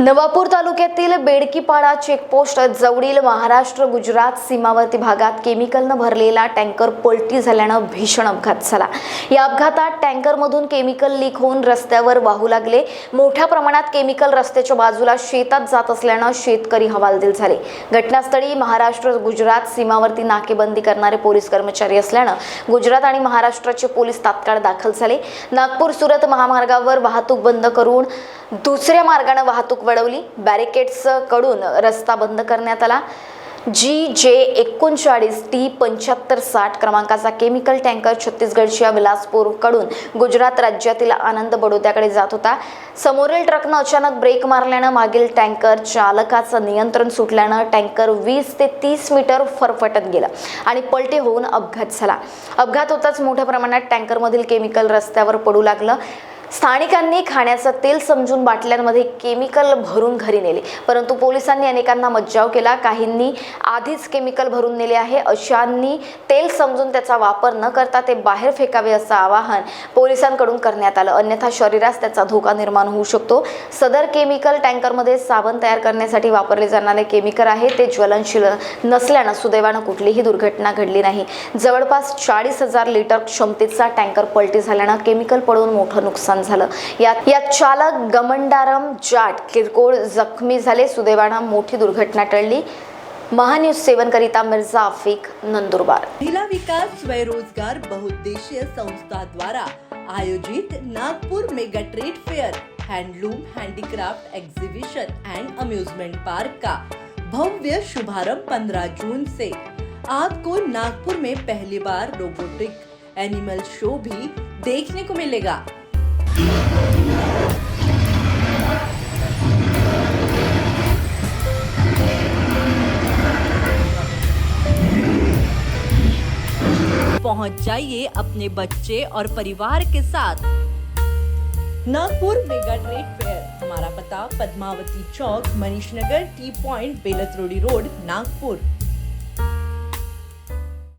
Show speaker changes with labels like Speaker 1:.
Speaker 1: नवापूर तालुक्यातील बेडकीपाडा चेकपोस्ट जवळील महाराष्ट्र गुजरात सीमावर्ती भागात केमिकलनं भरलेला टँकर पलटी झाल्यानं भीषण अपघात झाला. या अपघातात टँकरमधून केमिकल लीक होऊन रस्त्यावर वाहू लागले. मोठ्या प्रमाणात केमिकल रस्त्याच्या बाजूला शेतात जात असल्यानं शेतकरी हवालदिल झाले. घटनास्थळी महाराष्ट्र गुजरात सीमावर्ती नाकेबंदी करणारे पोलीस कर्मचारी असल्यानं गुजरात आणि महाराष्ट्राचे पोलीस तात्काळ दाखल झाले. नागपूर सुरत महामार्गावर वाहतूक बंद करून दुसऱ्या मार्गाने वाहतूक वळवली. बॅरिकेड्सकडून रस्ता बंद करण्यात आला. जी जे एकोणचाळीस टी पंच्याहत्तर साठ क्रमांकाचा केमिकल टँकर छत्तीसगडच्या विलासपूरकडून गुजरात राज्यातील आनंद बडोद्याकडे जात होता. समोरील ट्रकनं अचानक ब्रेक मारल्यानं मागील टँकर चालकाचं नियंत्रण सुटल्यानं टँकर वीस ते तीस मीटर फरफटत गेलं आणि पलटी होऊन अपघात झाला. अपघात होताच मोठ्या प्रमाणात टँकरमधील केमिकल रस्त्यावर पडू लागलं. स्थानिकांनी खाण्याचं तेल समजून बाटल्यांमध्ये केमिकल भरून घरी नेले. परंतु पोलिसांनी अनेकांना मज्जाव केला. काहींनी आधीच केमिकल भरून नेले आहे. अशांनी तेल समजून त्याचा वापर न करता ते बाहेर फेकावे असं आवाहन पोलिसांकडून करण्यात आलं. अन्यथा शरीरास त्याचा धोका निर्माण होऊ शकतो. सदर केमिकल टँकरमध्ये साबण तयार करण्यासाठी वापरले जाणारे केमिकल आहे. ते ज्वलनशील नसल्यानं सुदैवानं कुठलीही दुर्घटना घडली नाही. जवळपास चाळीस हजार लिटर क्षमतेचा टँकर पलटी झाल्यानं केमिकल पडून मोठं नुकसान झालं. यात यात चालक गमंडारम जाट किरकोळ जखमी झाले. सुदैवानं मोठी दुर्घटना टळली. महान्यूज सेवन करिता मिर्झा आफिक नंदुरबार.
Speaker 2: महिला विकास स्वयंरोजगार बहुउद्देशीय संस्था द्वारा आयोजित Nagpur mega trade fair handloom handicraft exhibition and amusement park का भव्य शुभारंभ 15 जून से. आपको नागपुर में पहली बार रोबोटिक एनिमल शो भी देखने को मिलेगा. पहुँच जाइए अपने बच्चे और परिवार के साथ। Nagpur mega trade fair. हमारा पता, पद्मावती चौक Manish Nagar T point, Beltarodi road, Nagpur.